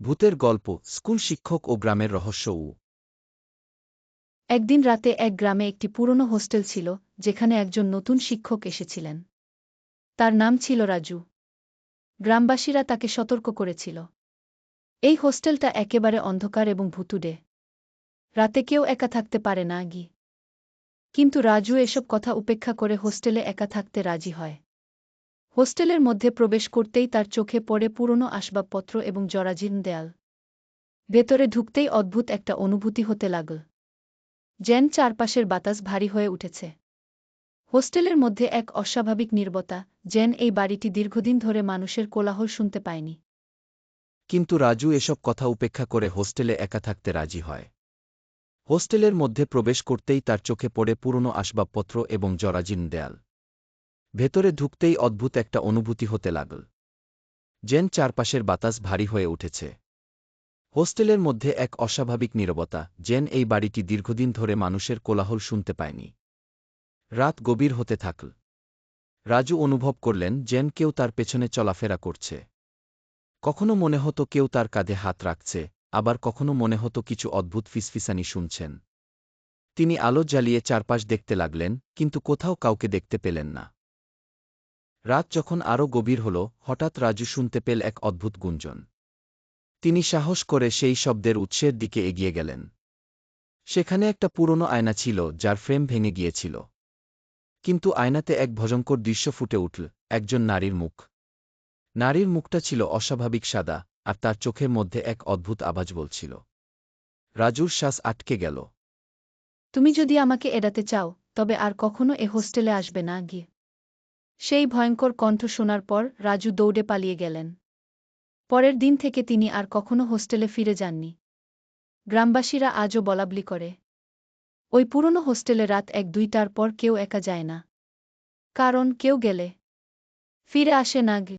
ভূতের গল্প, স্কুল শিক্ষক ও গ্রামের রহস্য উ। একদিন রাতে এক গ্রামে একটি পুরনো হোস্টেল ছিল, যেখানে একজন নতুন শিক্ষক এসেছিলেন। তার নাম ছিল রাজু। গ্রামবাসীরা তাকে সতর্ক করেছিল। এই হোস্টেলটা একেবারে অন্ধকার এবং ভুতুডে। রাতে কেউ একা থাকতে পারে না গি কিন্তু রাজু এসব কথা উপেক্ষা করে হোস্টেলে একা থাকতে রাজি হয়। হোস্টেলের মধ্যে প্রবেশ করতেই তার চোখে পড়ে পুরনো আসবাবপত্র এবং জরাজীর্ণ দেয়াল। ভেতরে ঢুকতেই অদ্ভুত একটা অনুভূতি হতে লাগল। যেন চারপাশের বাতাস ভারী হয়ে উঠেছে। হোস্টেলের মধ্যে এক অস্বাভাবিক নির্বতা, যেন এই বাড়িটি দীর্ঘদিন ধরে মানুষের কোলাহল শুনতে পায়নি। কিন্তু রাজু এসব কথা উপেক্ষা করে হোস্টেলে একা থাকতে রাজি হয়। হোস্টেলের মধ্যে প্রবেশ করতেই তার চোখে পড়ে পুরনো আসবাবপত্র এবং জরাজীর্ণ দেয়াল। ভেতরে ঢুকতেই অদ্ভুত একটা অনুভূতি হতে লাগল। যেন চারপাশের বাতাস ভারী হয়ে উঠেছে। হোস্টেলের মধ্যে এক অস্বাভাবিক নীরবতা যেন এই বাড়িটি দীর্ঘদিন ধরে মানুষের কোলাহল শুনতে পায়নি। রাত গভীর হতে থাকল। রাজু অনুভব করলেন যেন কেউ তার পেছনে চলাফেরা করছে। কখনো মনে হতো কেউ তার কাঁধে হাত রাখছে, আবার কখনো মনে হতো কিছু অদ্ভুত ফিসফিসানি শুনছেন। তিনি আলো জ্বালিয়ে চারপাশ দেখতে লাগলেন, কিন্তু কোথাও কাউকে দেখতে পেলেন না। রাত যখন আরও গভীর হল, হঠাৎ রাজু শুনতে পেল এক অদ্ভুত গুঞ্জন। তিনি সাহস করে সেই শব্দের উৎসের দিকে এগিয়ে গেলেন। সেখানে একটা পুরনো আয়না ছিল, যার ফ্রেম ভেঙে গিয়েছিল। কিন্তু আয়নাতে এক ভজঙ্কর দৃশ্য ফুটে উঠল, একজন নারীর মুখ। নারীর মুখটা ছিল অস্বাভাবিক সাদা, আর তার চোখের মধ্যে এক অদ্ভুত আওয়াজ বলছিল। রাজুর শ্বাস আটকে গেল। তুমি যদি আমাকে এড়াতে চাও, তবে আর কখনো এ হোস্টেলে আসবে না, গিয়ে। সেই ভয়ঙ্কর কণ্ঠ শোনার পর রাজু দৌড়ে পালিয়ে গেলেন। পরের দিন থেকে তিনি আর কখনো হোস্টেলে ফিরে যাননি। গ্রামবাসীরা আজও বলাবলি করে। ওই পুরনো হোস্টেলে রাত এক দুইটার পর কেউ একা যায় না। কারণ কেউ গেলে। ফিরে আসে না